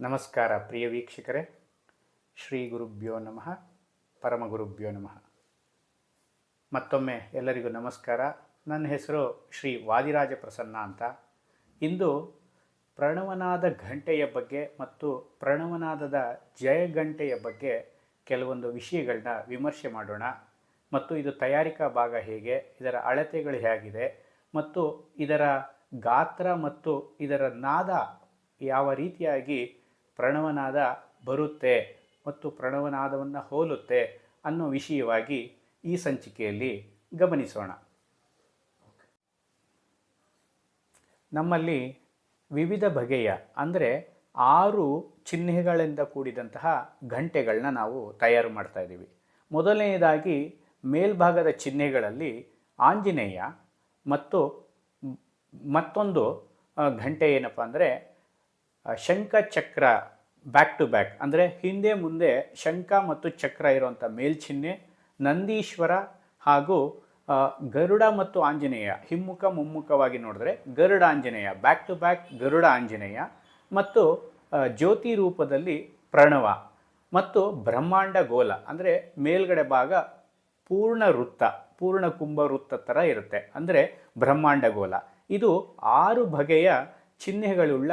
ನಮಸ್ಕಾರ ಪ್ರಿಯ ವೀಕ್ಷಕರೇ. ಶ್ರೀ ಗುರುಭ್ಯೋ ನಮಃ, ಪರಮ ಗುರುಭ್ಯೋ ನಮಃ. ಮತ್ತೊಮ್ಮೆ ಎಲ್ಲರಿಗೂ ನಮಸ್ಕಾರ. ನನ್ನ ಹೆಸರು ಶ್ರೀ ವಾದಿರಾಜ ಪ್ರಸನ್ನ ಅಂತ. ಇಂದು ಪ್ರಣವನಾದ ಘಂಟೆಯ ಬಗ್ಗೆ ಮತ್ತು ಪ್ರಣವನಾದದ ಜಯಘಂಟೆಯ ಬಗ್ಗೆ ಕೆಲವೊಂದು ವಿಷಯಗಳನ್ನ ವಿಮರ್ಶೆ ಮಾಡೋಣ. ಮತ್ತು ಇದು ತಯಾರಿಕಾ ಭಾಗ ಹೇಗೆ, ಇದರ ಅಳತೆಗಳು ಹೇಗಿದೆ, ಮತ್ತು ಇದರ ಗಾತ್ರ ಮತ್ತು ಇದರ ನಾದ ಯಾವ ರೀತಿಯಾಗಿ ಪ್ರಣವನಾದ ಬರುತ್ತೆ ಮತ್ತು ಪ್ರಣವನಾದವನ್ನು ಹೋಲುತ್ತೆ ಅನ್ನೋ ವಿಷಯವಾಗಿ ಈ ಸಂಚಿಕೆಯಲ್ಲಿ ಗಮನಿಸೋಣ. ನಮ್ಮಲ್ಲಿ ವಿವಿಧ ಬಗೆಯ ಅಂದರೆ ಆರು ಚಿಹ್ನೆಗಳಿಂದ ಕೂಡಿದಂತಹ ಘಂಟೆಗಳನ್ನ ನಾವು ತಯಾರು ಮಾಡ್ತಾ ಇದ್ದೀವಿ. ಮೊದಲನೆಯದಾಗಿ ಮೇಲ್ಭಾಗದ ಚಿಹ್ನೆಗಳಲ್ಲಿ ಆಂಜನೇಯ ಮತ್ತು ಮತ್ತೊಂದು ಘಂಟೆ ಏನಪ್ಪ ಅಂದರೆ ಶಂಖ ಚಕ್ರ ಬ್ಯಾಕ್ ಟು ಬ್ಯಾಕ್ ಅಂದರೆ ಹಿಂದೆ ಮುಂದೆ ಶಂಖ ಮತ್ತು ಚಕ್ರ ಇರುವಂಥ ಮೇಲ್ಚಿಹ್ನೆ, ನಂದೀಶ್ವರ ಹಾಗೂ ಗರುಡ ಮತ್ತು ಆಂಜನೇಯ. ಹಿಮ್ಮುಖ, ಮುಮ್ಮುಖವಾಗಿ ನೋಡಿದ್ರೆ Garuda Anjaneya back to back Garuda Anjaneya ಮತ್ತು ಜ್ಯೋತಿ ರೂಪದಲ್ಲಿ ಪ್ರಣವ ಮತ್ತು ಬ್ರಹ್ಮಾಂಡ ಗೋಲ. ಅಂದರೆ ಮೇಲ್ಗಡೆ ಭಾಗ ಪೂರ್ಣ ವೃತ್ತ, ಪೂರ್ಣ ಕುಂಭ ವೃತ್ತ ಥರ ಇರುತ್ತೆ. ಅಂದರೆ ಬ್ರಹ್ಮಾಂಡ ಗೋಲ. ಇದು ಆರು ಬಗೆಯ ಚಿಹ್ನೆಗಳುಳ್ಳ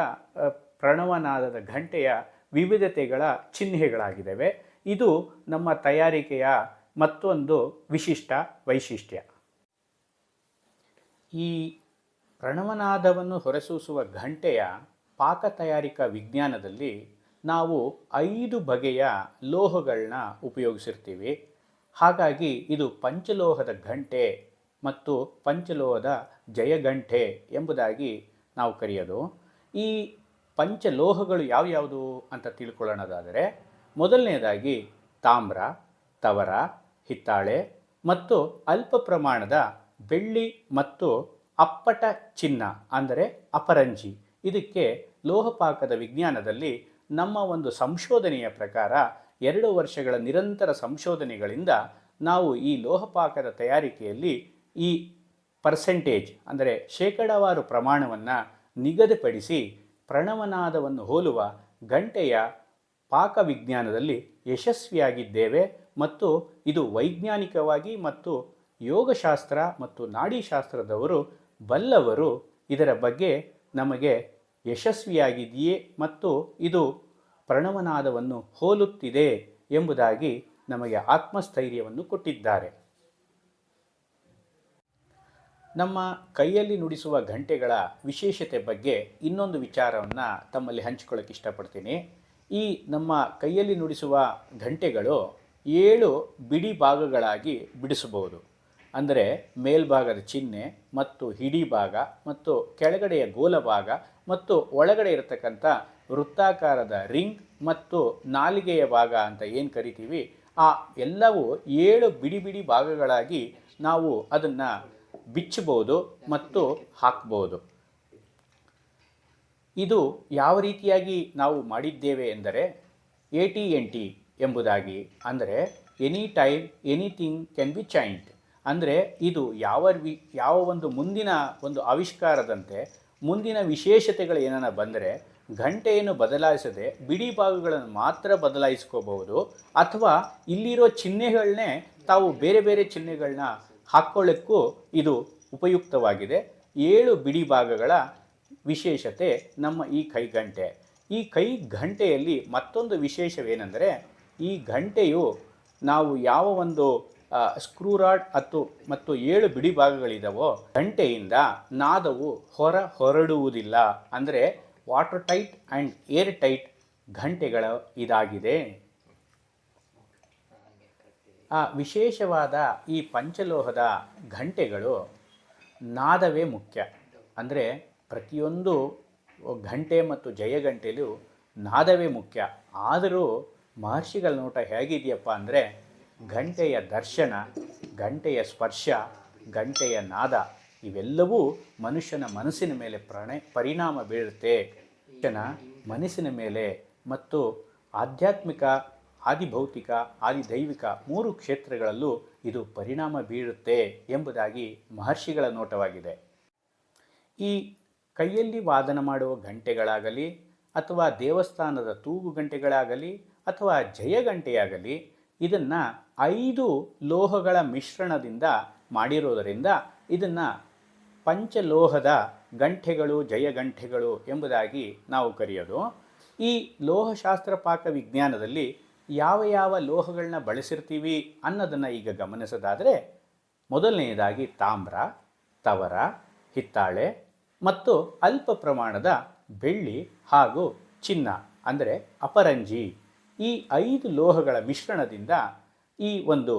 ಪ್ರಣವನಾದದ ಘಂಟೆಯ ವಿವಿಧತೆಗಳ ಚಿಹ್ನೆಗಳಾಗಿದ್ದಾವೆ. ಇದು ನಮ್ಮ ತಯಾರಿಕೆಯ ಮತ್ತೊಂದು ವಿಶಿಷ್ಟ ವೈಶಿಷ್ಟ್ಯ. ಈ ಪ್ರಣವನಾದವನ್ನು ಹೊರಸೂಸುವ ಘಂಟೆಯ ಪಾಕ ತಯಾರಿಕಾ ವಿಜ್ಞಾನದಲ್ಲಿ ನಾವು ಐದು ಬಗೆಯ ಲೋಹಗಳನ್ನ ಉಪಯೋಗಿಸಿರ್ತೀವಿ. ಹಾಗಾಗಿ ಇದು ಪಂಚಲೋಹದ ಘಂಟೆ ಮತ್ತು ಪಂಚಲೋಹದ ಜಯಗಂಟೆ ಎಂಬುದಾಗಿ ನಾವು ಕರೆಯೋದು. ಈ ಪಂಚಲೋಹಗಳು ಯಾವ್ಯಾವುದು ಅಂತ ತಿಳ್ಕೊಳ್ಳೋಣದಾದರೆ ಮೊದಲನೆಯದಾಗಿ ತಾಮ್ರ, ತವರ, ಹಿತ್ತಾಳೆ ಮತ್ತು ಅಲ್ಪ ಪ್ರಮಾಣದ ಬೆಳ್ಳಿ ಮತ್ತು ಅಪ್ಪಟ ಚಿನ್ನ ಅಂದರೆ ಅಪರಂಜಿ. ಇದಕ್ಕೆ ಲೋಹಪಾಕದ ವಿಜ್ಞಾನದಲ್ಲಿ ನಮ್ಮ ಒಂದು ಸಂಶೋಧನೆಯ ಪ್ರಕಾರ ಎರಡು ವರ್ಷಗಳ ನಿರಂತರ ಸಂಶೋಧನೆಗಳಿಂದ ನಾವು ಈ ಲೋಹಪಾಕದ ತಯಾರಿಕೆಯಲ್ಲಿ ಈ ಪರ್ಸೆಂಟೇಜ್ ಅಂದರೆ ಶೇಕಡಾವಾರು ಪ್ರಮಾಣವನ್ನು ನಿಗದಿಪಡಿಸಿ ಪ್ರಣವನಾದವನ್ನು ಹೋಲುವ ಗಂಟೆಯ ಪಾಕವಿಜ್ಞಾನದಲ್ಲಿ ಯಶಸ್ವಿಯಾಗಿದ್ದೇವೆ ಮತ್ತು ಇದು ವೈಜ್ಞಾನಿಕವಾಗಿ ಮತ್ತು ಯೋಗಶಾಸ್ತ್ರ ಮತ್ತು ನಾಡಿಶಾಸ್ತ್ರದವರು ಬಲ್ಲವರು ಇದರ ಬಗ್ಗೆ ನಮಗೆ ಯಶಸ್ವಿಯಾಗಿದೆಯೇ ಮತ್ತು ಇದು ಪ್ರಣವನಾದವನ್ನು ಹೋಲುತ್ತಿದೆ ಎಂಬುದಾಗಿ ನಮಗೆ ಆತ್ಮಸ್ಥೈರ್ಯವನ್ನು ಕೊಟ್ಟಿದ್ದಾರೆ. ನಮ್ಮ ಕೈಯಲ್ಲಿ ನುಡಿಸುವ ಗಂಟೆಗಳ ವಿಶೇಷತೆ ಬಗ್ಗೆ ಇನ್ನೊಂದು ವಿಚಾರವನ್ನು ತಮ್ಮಲ್ಲಿ ಹಂಚಿಕೊಳ್ಳೋಕೆ ಇಷ್ಟಪಡ್ತೀನಿ. ಈ ನಮ್ಮ ಕೈಯಲ್ಲಿ ನುಡಿಸುವ ಗಂಟೆಗಳು ಏಳು ಬಿಡಿ ಭಾಗಗಳಾಗಿ ಬಿಡಿಸಬಹುದು. ಅಂದರೆ ಮೇಲ್ಭಾಗದ ಚಿಹ್ನೆ ಮತ್ತು ಹಿಡಿ ಭಾಗ ಮತ್ತು ಕೆಳಗಡೆಯ ಗೋಲ ಭಾಗ ಮತ್ತು ಒಳಗಡೆ ಇರತಕ್ಕಂಥ ವೃತ್ತಾಕಾರದ ರಿಂಗ್ ಮತ್ತು ನಾಲಿಗೆಯ ಭಾಗ ಅಂತ ಏನು ಕರಿತೀವಿ, ಆ ಎಲ್ಲವೂ ಏಳು ಬಿಡಿ ಬಿಡಿ ಭಾಗಗಳಾಗಿ ನಾವು ಅದನ್ನು ಬಿಚ್ಚಬಹುದು ಮತ್ತು ಹಾಕಬಹುದು. ಇದು ಯಾವ ರೀತಿಯಾಗಿ ನಾವು ಮಾಡಿದ್ದೇವೆ ಎಂದರೆ ಎ ಟಿ ಎನ್ ಟಿ ಎಂಬುದಾಗಿ. ಅಂದರೆ any time anything can be chant ಅಂದರೆ ಇದು ಯಾವ ವಿ, ಯಾವ ಒಂದು ಮುಂದಿನ ಒಂದು ಆವಿಷ್ಕಾರದಂತೆ ಮುಂದಿನ ವಿಶೇಷತೆಗಳು ಏನಾರ ಬಂದರೆ ಗಂಟೆಯನ್ನು ಬದಲಾಯಿಸದೆ ಬಿಡಿ ಭಾಗಗಳನ್ನು ಮಾತ್ರ ಬದಲಾಯಿಸ್ಕೋಬಹುದು. ಅಥವಾ ಇಲ್ಲಿರೋ ಚಿಹ್ನೆಗಳನ್ನೇ ತಾವು ಬೇರೆ ಬೇರೆ ಚಿಹ್ನೆಗಳನ್ನ ಹಾಕ್ಕೊಳ್ಳೋಕ್ಕೂ ಇದು ಉಪಯುಕ್ತವಾಗಿದೆ. ಏಳು ಬಿಡಿ ಭಾಗಗಳ ವಿಶೇಷತೆ ನಮ್ಮ ಈ ಕೈಗಂಟೆ. ಈ ಕೈ ಗಂಟೆಯಲ್ಲಿ ಮತ್ತೊಂದು ವಿಶೇಷವೇನೆಂದರೆ, ಈ ಗಂಟೆಯು ನಾವು ಯಾವ ಒಂದು ಸ್ಕ್ರೂ ರಾಡ್ ಹತ್ತು ಮತ್ತು ಏಳು ಬಿಡಿ ಭಾಗಗಳಿದಾವೋ, ಗಂಟೆಯಿಂದ ನಾದವು ಹೊರ ಹೊರಡುವುದಿಲ್ಲ. ಅಂದರೆ water tight and air tight ಗಂಟೆಗಳ ಇದಾಗಿದೆ. ಆ ವಿಶೇಷವಾದ ಈ ಪಂಚಲೋಹದ ಘಂಟೆಗಳು ನಾದವೇ ಮುಖ್ಯ. ಅಂದರೆ ಪ್ರತಿಯೊಂದು ಘಂಟೆ ಮತ್ತು ಜಯಗಂಟೆಯಲ್ಲೂ ನಾದವೇ ಮುಖ್ಯ. ಆದರೂ ಮಹರ್ಷಿಗಳ ನೋಟ ಹೇಗಿದೆಯಪ್ಪ ಅಂದರೆ ಗಂಟೆಯ ದರ್ಶನ ಗಂಟೆಯ ಸ್ಪರ್ಶ ಗಂಟೆಯ ನಾದ ಇವೆಲ್ಲವೂ ಮನುಷ್ಯನ ಮನಸ್ಸಿನ ಮೇಲೆ ಪ್ರಣ ಪರಿಣಾಮ ಬೀರುತ್ತೆ. ಮನುಷ್ಯನ ಮನಸ್ಸಿನ ಮೇಲೆ ಮತ್ತು ಆಧ್ಯಾತ್ಮಿಕ ಆದಿಭೌತಿಕ, ಆದಿದೈವಿಕ ಮೂರು ಕ್ಷೇತ್ರಗಳಲ್ಲೂ ಇದು ಪರಿಣಾಮ ಬೀರುತ್ತೆ ಎಂಬುದಾಗಿ ಮಹರ್ಷಿಗಳ ನೋಟವಾಗಿದೆ. ಈ ಕೈಯಲ್ಲಿ ವಾದನ ಮಾಡುವ ಗಂಟೆಗಳಾಗಲಿ, ಅಥವಾ ದೇವಸ್ಥಾನದ ತೂಗು ಗಂಟೆಗಳಾಗಲಿ, ಅಥವಾ ಜಯಗಂಟೆಯಾಗಲಿ ಇದನ್ನು ಐದು ಲೋಹಗಳ ಮಿಶ್ರಣದಿಂದ ಮಾಡಿರೋದರಿಂದ ಇದನ್ನು ಪಂಚಲೋಹದ ಗಂಟೆಗಳು ಜಯಗಂಟೆಗಳು ಎಂಬುದಾಗಿ ನಾವು ಕರೆಯೋದು. ಈ ಲೋಹಶಾಸ್ತ್ರ ಪಾಕ ವಿಜ್ಞಾನದಲ್ಲಿ ಯಾವ ಯಾವ ಲೋಹಗಳನ್ನ ಬಳಸಿರ್ತೀವಿ ಅನ್ನೋದನ್ನು ಈಗ ಗಮನಿಸೋದಾದರೆ ಮೊದಲನೆಯದಾಗಿ ತಾಮ್ರ, ತವರ, ಹಿತ್ತಾಳೆ ಮತ್ತು ಅಲ್ಪ ಪ್ರಮಾಣದ ಬೆಳ್ಳಿ ಹಾಗೂ ಚಿನ್ನ, ಅಂದರೆ ಅಪರಂಜಿ. ಈ ಐದು ಲೋಹಗಳ ಮಿಶ್ರಣದಿಂದ ಈ ಒಂದು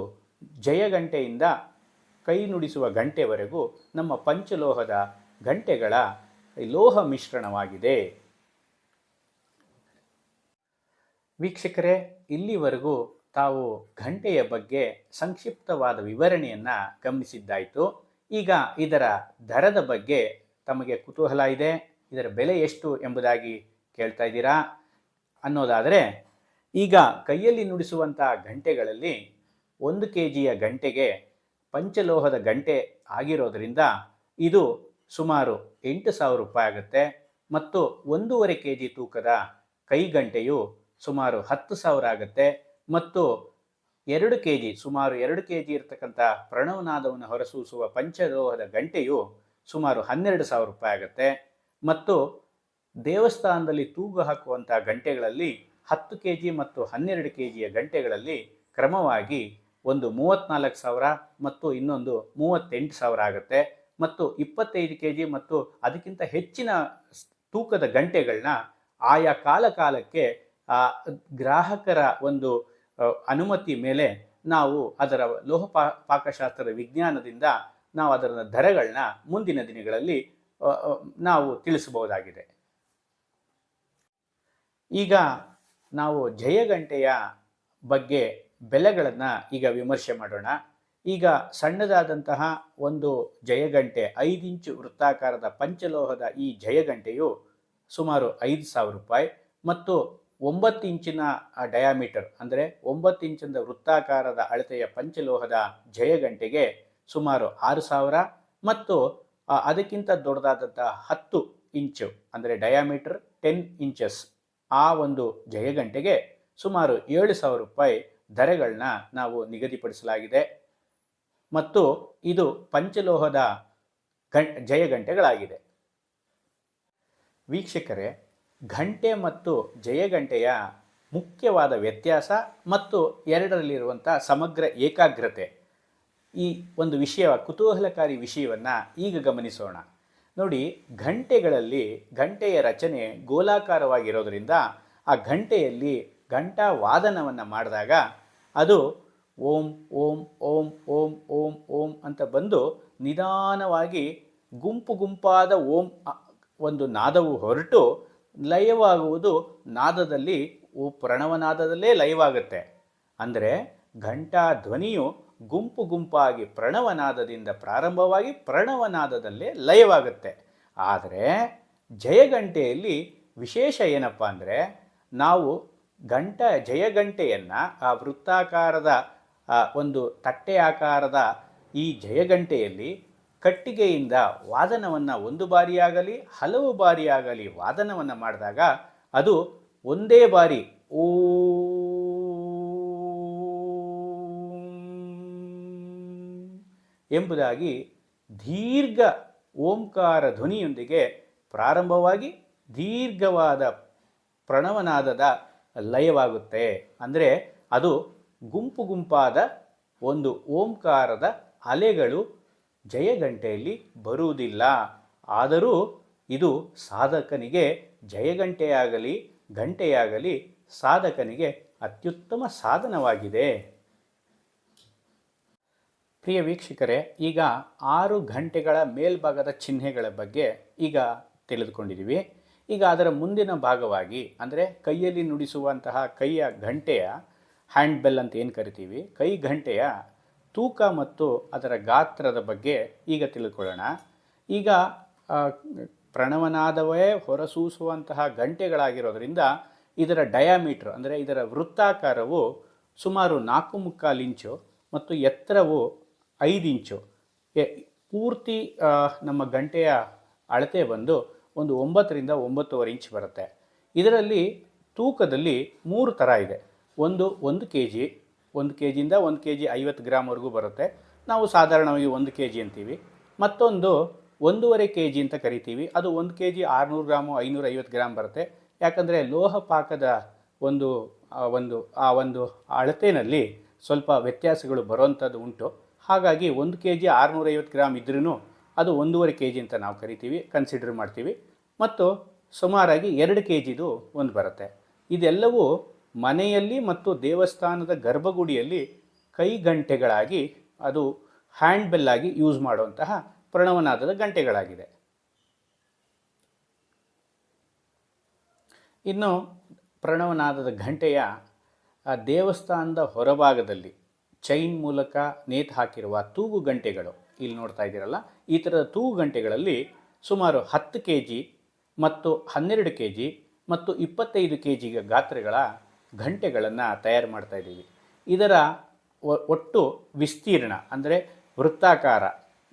ಜಯಗಂಟೆಯಿಂದ ಕೈ ನುಡಿಸುವ ಗಂಟೆವರೆಗೂ ನಮ್ಮ ಪಂಚಲೋಹದ ಗಂಟೆಗಳ ಲೋಹ ಮಿಶ್ರಣವಾಗಿದೆ. ವೀಕ್ಷಕರೇ, ಇಲ್ಲಿವರೆಗೂ ತಾವು ಘಂಟೆಯ ಬಗ್ಗೆ ಸಂಕ್ಷಿಪ್ತವಾದ ವಿವರಣೆಯನ್ನು ಗಮನಿಸಿದ್ದಾಯಿತು. ಈಗ ಇದರ ದರದ ಬಗ್ಗೆ ತಮಗೆ ಕುತೂಹಲ ಇದೆ. ಇದರ ಬೆಲೆ ಎಷ್ಟು ಎಂಬುದಾಗಿ ಕೇಳ್ತಾ ಇದ್ದೀರಾ? ಅನ್ನೋದಾದರೆ, ಈಗ ಕೈಯಲ್ಲಿ ನುಡಿಸುವಂಥ ಗಂಟೆಗಳಲ್ಲಿ ಒಂದು ಕೆ ಜಿಯ ಗಂಟೆಗೆ ಪಂಚಲೋಹದ ಗಂಟೆ ಆಗಿರೋದರಿಂದ ಇದು ಸುಮಾರು ಎಂಟು ಸಾವಿರ ರೂಪಾಯಿ ಆಗುತ್ತೆ. ಮತ್ತು ಒಂದೂವರೆ ಕೆ ಜಿ ತೂಕದ ಕೈಗಂಟೆಯು ಸುಮಾರು ಹತ್ತು ಸಾವಿರ ಆಗುತ್ತೆ. ಮತ್ತು ಎರಡು ಕೆ ಜಿ ಸುಮಾರು ಎರಡು ಕೆ ಜಿ ಇರತಕ್ಕಂಥ ಪ್ರಣವನಾದವನ್ನು ಹೊರಸೂಸುವ ಪಂಚಲೋಹದ ಗಂಟೆಯು ಸುಮಾರು ಹನ್ನೆರಡು ಸಾವಿರ ರೂಪಾಯಿ ಆಗುತ್ತೆ. ಮತ್ತು ದೇವಸ್ಥಾನದಲ್ಲಿ ತೂಗು ಹಾಕುವಂಥ ಗಂಟೆಗಳಲ್ಲಿ ಹತ್ತು ಕೆ ಜಿ ಮತ್ತು ಹನ್ನೆರಡು ಕೆ ಜಿಯ ಗಂಟೆಗಳಲ್ಲಿ ಕ್ರಮವಾಗಿ ಒಂದು ಮೂವತ್ತ್ನಾಲ್ಕು ಸಾವಿರ ಮತ್ತು ಇನ್ನೊಂದು ಮೂವತ್ತೆಂಟು ಸಾವಿರ ಆಗುತ್ತೆ. ಮತ್ತು ಇಪ್ಪತ್ತೈದು ಕೆ ಜಿ ಮತ್ತು ಅದಕ್ಕಿಂತ ಹೆಚ್ಚಿನ ತೂಕದ ಗಂಟೆಗಳನ್ನ ಆಯಾ ಕಾಲ ಕಾಲಕ್ಕೆ ಆ, ಗ್ರಾಹಕರ ಒಂದು ಅನುಮತಿ ಮೇಲೆ ನಾವು ಅದರ ಲೋಹ ಪಾ ಪಾಕಶಾಸ್ತ್ರದ ವಿಜ್ಞಾನದಿಂದ ನಾವು ಅದರ ದರಗಳನ್ನ ಮುಂದಿನ ದಿನಗಳಲ್ಲಿ ನಾವು ತಿಳಿಸಬಹುದಾಗಿದೆ. ಈಗ ನಾವು ಜಯಗಂಟೆಯ ಬಗ್ಗೆ ಬೆಲೆಗಳನ್ನು ಈಗ ವಿಮರ್ಶೆ ಮಾಡೋಣ. ಈಗ ಸಣ್ಣದಾದಂತಹ ಒಂದು ಜಯಗಂಟೆ ಇಂಚು ವೃತ್ತಾಕಾರದ ಪಂಚಲೋಹದ ಈ ಜಯಗಂಟೆಯು ಸುಮಾರು ಐದು ಸಾವಿರ ರೂಪಾಯಿ ಮತ್ತು ಒಂಬತ್ತು ಇಂಚಿನ ಡಯಾಮೀಟರ್ ಅಂದರೆ ಒಂಬತ್ತು ಇಂಚಿನ ವೃತ್ತಾಕಾರದ ಅಳತೆಯ ಪಂಚಲೋಹದ ಜಯಗಂಟೆಗೆ ಸುಮಾರು ಆರು ಸಾವಿರ ಮತ್ತು ಅದಕ್ಕಿಂತ ದೊಡ್ಡದಾದಂಥ ಹತ್ತು ಇಂಚು ಅಂದರೆ ಡಯಾಮೀಟರ್ ಟೆನ್ ಇಂಚಸ್ ಆ ಒಂದು ಜಯಗಂಟೆಗೆ ಸುಮಾರು ಏಳು ಸಾವಿರ ರೂಪಾಯಿ ದರಗಳನ್ನ ನಾವು ನಿಗದಿಪಡಿಸಲಾಗಿದೆ. ಮತ್ತು ಇದು ಪಂಚಲೋಹದ ಗಂ ಜಯಗಂಟೆಗಳಾಗಿದೆ ವೀಕ್ಷಕರೇ ಘಂಟೆ ಮತ್ತು ಜಯಗಂಟೆಯ ಮುಖ್ಯವಾದ ವ್ಯತ್ಯಾಸ ಮತ್ತು ಎರಡರಲ್ಲಿರುವಂಥ ಸಮಗ್ರ ಏಕಾಗ್ರತೆ. ಈ ಒಂದು ವಿಷಯ ಕುತೂಹಲಕಾರಿ ವಿಷಯವನ್ನು ಈಗ ಗಮನಿಸೋಣ. ನೋಡಿ, ಘಂಟೆಗಳಲ್ಲಿ ಘಂಟೆಯ ರಚನೆ ಗೋಲಾಕಾರವಾಗಿರೋದರಿಂದ ಆ ಘಂಟೆಯಲ್ಲಿ ಘಂಟಾ ವಾದನವನ್ನು ಮಾಡಿದಾಗ ಅದು ಓಂ ಓಂ ಓಂ ಓಂ ಓಂ ಓಂ ಅಂತ ಬಂದು ನಿಧಾನವಾಗಿ ಗುಂಪು ಗುಂಪಾದ ಓಂ ಒಂದು ನಾದವು ಹೊರಟು ಲಯವಾಗುವುದು ನಾದದಲ್ಲಿ ಉ ಪ್ರಣವನಾದದಲ್ಲೇ ಲಯವಾಗುತ್ತೆ. ಅಂದರೆ ಘಂಟಾ ಧ್ವನಿಯು ಗುಂಪು ಗುಂಪಾಗಿ ಪ್ರಣವನಾದದಿಂದ ಪ್ರಾರಂಭವಾಗಿ ಪ್ರಣವನಾದದಲ್ಲೇ ಲಯವಾಗುತ್ತೆ. ಆದರೆ ಜಯಗಂಟೆಯಲ್ಲಿ ವಿಶೇಷ ಏನಪ್ಪ ಅಂದರೆ ನಾವು ಘಂಟ ಜಯಗಂಟೆಯನ್ನು ಆ ವೃತ್ತಾಕಾರದ ಒಂದು ತಟ್ಟೆ ಆಕಾರದ ಈ ಜಯಗಂಟೆಯಲ್ಲಿ ಕಟ್ಟಿಗೆಯಿಂದ ವಾದನವನ್ನು ಒಂದು ಬಾರಿಯಾಗಲಿ, ಹಲವು ಬಾರಿಯಾಗಲಿ ವಾದನವನ್ನು ಮಾಡಿದಾಗ ಅದು ಒಂದೇ ಬಾರಿ ಓ ಎಂಬುದಾಗಿ ದೀರ್ಘ ಓಂಕಾರ ಧ್ವನಿಯೊಂದಿಗೆ ಪ್ರಾರಂಭವಾಗಿ ದೀರ್ಘವಾದ ಪ್ರಣವನಾದದ ಲಯವಾಗುತ್ತೆ. ಅಂದರೆ ಅದು ಗುಂಪು ಗುಂಪಾದ ಒಂದು ಓಂಕಾರದ ಅಲೆಗಳು ಜಯಗಂಟೆಯಲ್ಲಿ ಬರುವುದಿಲ್ಲ. ಆದರೂ ಇದು ಸಾಧಕನಿಗೆ ಜಯಗಂಟೆಯಾಗಲಿ ಗಂಟೆಯಾಗಲಿ ಸಾಧಕನಿಗೆ ಅತ್ಯುತ್ತಮ ಸಾಧನವಾಗಿದೆ. ಪ್ರಿಯ ವೀಕ್ಷಕರೇ, ಈಗ ಆರು ಗಂಟೆಗಳ ಮೇಲ್ಭಾಗದ ಚಿಹ್ನೆಗಳ ಬಗ್ಗೆ ಈಗ ತಿಳಿದುಕೊಂಡಿದ್ದೀವಿ. ಈಗ ಅದರ ಮುಂದಿನ ಭಾಗವಾಗಿ, ಅಂದರೆ ಕೈಯಲ್ಲಿ ನುಡಿಸುವಂತಹ ಕೈಯ ಗಂಟೆಯ ಹ್ಯಾಂಡ್ ಬೆಲ್ ಅಂತ ಏನು ಕರಿತೀವಿ? ಕೈ ಗಂಟೆಯ ತೂಕ ಮತ್ತು ಅದರ ಗಾತ್ರದ ಬಗ್ಗೆ ಈಗ ತಿಳ್ಕೊಳ್ಳೋಣ. ಈಗ ಪ್ರಣವನಾದವೇ ಹೊರಸೂಸುವಂತಹ ಗಂಟೆಗಳಾಗಿರೋದ್ರಿಂದ ಇದರ ಡಯಾಮೀಟ್ರ್, ಅಂದರೆ ಇದರ ವೃತ್ತಾಕಾರವು ಸುಮಾರು ನಾಲ್ಕು ಮುಕ್ಕಾಲು ಇಂಚು ಮತ್ತು ಎತ್ತರವು ಐದು ಇಂಚು. ಪೂರ್ತಿ ನಮ್ಮ ಗಂಟೆಯ ಅಳತೆ ಬಂದು ಒಂದು ಒಂಬತ್ತರಿಂದ ಒಂಬತ್ತುವರೆ ಇಂಚ್ ಬರುತ್ತೆ. ಇದರಲ್ಲಿ ತೂಕದಲ್ಲಿ ಮೂರು ಥರ ಇದೆ. ಒಂದು ಒಂದು ಕೆ ಜಿ ಒಂದು ಕೆ ಜಿಯಿಂದ ಒಂದು ಕೆ ಜಿ ಐವತ್ತು ಗ್ರಾಮ್ವರೆಗೂ ಬರುತ್ತೆ. ನಾವು ಸಾಧಾರಣವಾಗಿ ಒಂದು ಕೆ ಜಿ ಅಂತೀವಿ. ಮತ್ತೊಂದು ಒಂದೂವರೆ ಕೆ ಜಿ ಅಂತ ಕರಿತೀವಿ. ಅದು ಒಂದು ಕೆ ಜಿ ಆರುನೂರು ಗ್ರಾಮು ಐನೂರ ಐವತ್ತು ಗ್ರಾಮ್ ಬರುತ್ತೆ. ಯಾಕಂದರೆ ಲೋಹ ಪಾಕದ ಒಂದು ಒಂದು, ಆ ಒಂದು ಅಳತೆಯಲ್ಲಿ ಸ್ವಲ್ಪ ವ್ಯತ್ಯಾಸಗಳು ಬರೋವಂಥದ್ದು ಉಂಟು. ಹಾಗಾಗಿ ಒಂದು ಕೆ ಜಿ ಆರುನೂರೈವತ್ತು ಗ್ರಾಮ್ ಇದ್ರೂ ಅದು ಒಂದೂವರೆ ಕೆ ಜಿ ಅಂತ ನಾವು ಕರಿತೀವಿ ಕನ್ಸಿಡರ್ ಮಾಡ್ತೀವಿ. ಮತ್ತು ಸುಮಾರಾಗಿ ಎರಡು ಕೆ ಜಿದು ಒಂದು ಬರುತ್ತೆ. ಇದೆಲ್ಲವೂ ಮನೆಯಲ್ಲಿ ಮತ್ತು ದೇವಸ್ಥಾನದ ಗರ್ಭಗುಡಿಯಲ್ಲಿ ಕೈಗಂಟೆಗಳಾಗಿ ಅದು ಹ್ಯಾಂಡ್ ಬೆಲ್ ಆಗಿ ಯೂಸ್ ಮಾಡುವಂತಹ ಪ್ರಣವನಾದದ ಗಂಟೆಗಳಾಗಿದೆ. ಇನ್ನು ಪ್ರಣವನಾದದ ಗಂಟೆಯ ಆ ದೇವಸ್ಥಾನದ ಹೊರಭಾಗದಲ್ಲಿ ಚೈನ್ ಮೂಲಕ ನೇತು ಹಾಕಿರುವ ತೂಗು ಗಂಟೆಗಳು ಇಲ್ಲಿ ನೋಡ್ತಾ ಇದ್ದೀರಲ್ಲ, ಈ ಥರದ ತೂಗು ಗಂಟೆಗಳಲ್ಲಿ ಸುಮಾರು ಹತ್ತು ಕೆ ಜಿ ಮತ್ತು ಹನ್ನೆರಡು ಕೆ ಜಿ ಮತ್ತು ಇಪ್ಪತ್ತೈದು ಕೆ ಜಿಗೆ ಗಾತ್ರಗಳ ಗಂಟೆಗಳನ್ನು ತಯಾರು ಮಾಡ್ತಾ ಇದ್ದೀವಿ. ಇದರ ಒಟ್ಟು ವಿಸ್ತೀರ್ಣ ಅಂದರೆ ವೃತ್ತಾಕಾರ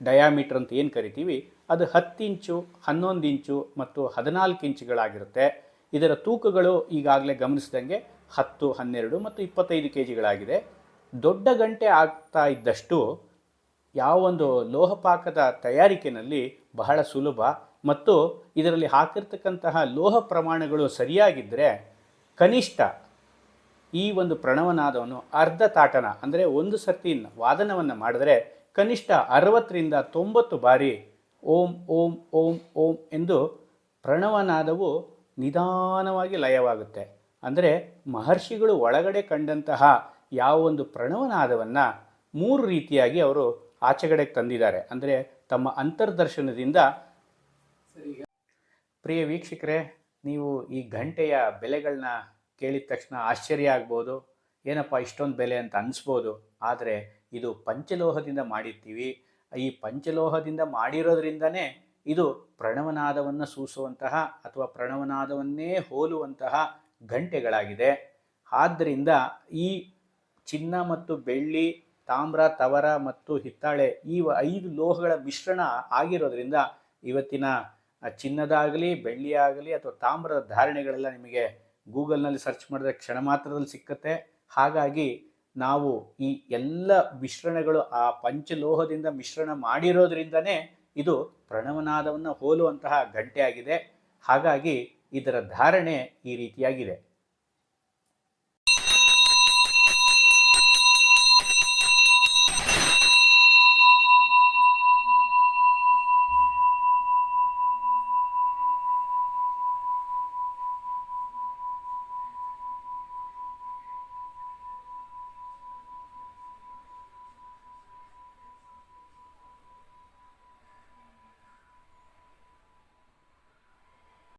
ಡಯಾಮೀಟ್ರ್ ಅಂತ ಏನು ಕರಿತೀವಿ, ಅದು ಹತ್ತು ಇಂಚು, ಹನ್ನೊಂದು ಇಂಚು ಮತ್ತು ಹದಿನಾಲ್ಕು ಇಂಚುಗಳಾಗಿರುತ್ತೆ. ಇದರ ತೂಕಗಳು ಈಗಾಗಲೇ ಗಮನಿಸಿದಂಗೆ ಹತ್ತು, ಹನ್ನೆರಡು ಮತ್ತು ಇಪ್ಪತ್ತೈದು ಕೆ ಜಿಗಳಾಗಿದೆ ದೊಡ್ಡ ಗಂಟೆ ಆಗ್ತಾ ಇದ್ದಷ್ಟು ಯಾವೊಂದು ಲೋಹಪಾಕದ ತಯಾರಿಕೆಯಲ್ಲಿ ಬಹಳ ಸುಲಭ ಮತ್ತು ಇದರಲ್ಲಿ ಹಾಕಿರ್ತಕ್ಕಂತಹ ಲೋಹ ಪ್ರಮಾಣಗಳು ಸರಿಯಾಗಿದ್ದರೆ ಕನಿಷ್ಠ ಈ ಒಂದು ಪ್ರಣವನಾದವನ್ನು ಅರ್ಧ ತಾಟನ, ಅಂದರೆ ಒಂದು ಸರ್ತಿ ವಾದನವನ್ನು ಮಾಡಿದ್ರೆ ಕನಿಷ್ಠ ಅರವತ್ತರಿಂದ ತೊಂಬತ್ತು ಬಾರಿ ಓಂ ಓಂ ಓಂ ಓಂ ಎಂದು ಪ್ರಣವನಾದವು ನಿಧಾನವಾಗಿ ಲಯವಾಗುತ್ತೆ. ಅಂದರೆ ಮಹರ್ಷಿಗಳು ಒಳಗಡೆ ಕಂಡಂತಹ ಯಾವ ಒಂದು ಪ್ರಣವನಾದವನ್ನು ಮೂರು ರೀತಿಯಾಗಿ ಅವರು ಆಚೆಗಡೆಗೆ ತಂದಿದ್ದಾರೆ. ಅಂದರೆ ತಮ್ಮ ಅಂತರ್ದರ್ಶನದಿಂದ ಪ್ರಿಯ ವೀಕ್ಷಕರೇ, ನೀವು ಈ ಗಂಟೆಯ ಬೆಲೆಗಳನ್ನ ಕೇಳಿದ ತಕ್ಷಣ ಆಶ್ಚರ್ಯ ಆಗ್ಬೋದು. ಏನಪ್ಪ ಇಷ್ಟೊಂದು ಬೆಲೆ ಅಂತ ಅನಿಸ್ಬೋದು. ಆದರೆ ಇದು ಪಂಚಲೋಹದಿಂದ ಮಾಡಿರ್ತೀವಿ. ಈ ಪಂಚಲೋಹದಿಂದ ಮಾಡಿರೋದ್ರಿಂದನೇ ಇದು ಪ್ರಣವನಾದವನ್ನು ಸೂಸುವಂತಹ ಅಥವಾ ಪ್ರಣವನಾದವನ್ನೇ ಹೋಲುವಂತಹ ಗಂಟೆಗಳಾಗಿದೆ ಆದ್ದರಿಂದ ಈ ಚಿನ್ನ ಮತ್ತು ಬೆಳ್ಳಿ, ತಾಮ್ರ, ತವರ ಮತ್ತು ಹಿತ್ತಾಳೆ ಈ ಐದು ಲೋಹಗಳ ಮಿಶ್ರಣ ಆಗಿರೋದ್ರಿಂದ ಇವತ್ತಿನ ಚಿನ್ನದಾಗಲಿ, ಬೆಳ್ಳಿಯಾಗಲಿ ಅಥವಾ ತಾಮ್ರದ ಧಾರಣೆಗಳೆಲ್ಲ ನಿಮಗೆ ಗೂಗಲ್ನಲ್ಲಿ ಸರ್ಚ್ ಮಾಡಿದ್ರೆ ಕ್ಷಣ ಮಾತ್ರದಲ್ಲಿ ಸಿಕ್ಕತ್ತೆ. ಹಾಗಾಗಿ ನಾವು ಈ ಎಲ್ಲ ಮಿಶ್ರಣಗಳು ಆ ಪಂಚಲೋಹದಿಂದ ಮಿಶ್ರಣ ಮಾಡಿರೋದ್ರಿಂದನೇ ಇದು ಪ್ರಣವನಾದವನ್ನು ಹೋಲುವಂತಹ ಗಂಟೆ ಹಾಗಾಗಿ ಇದರ ಧಾರಣೆ ಈ ರೀತಿಯಾಗಿದೆ.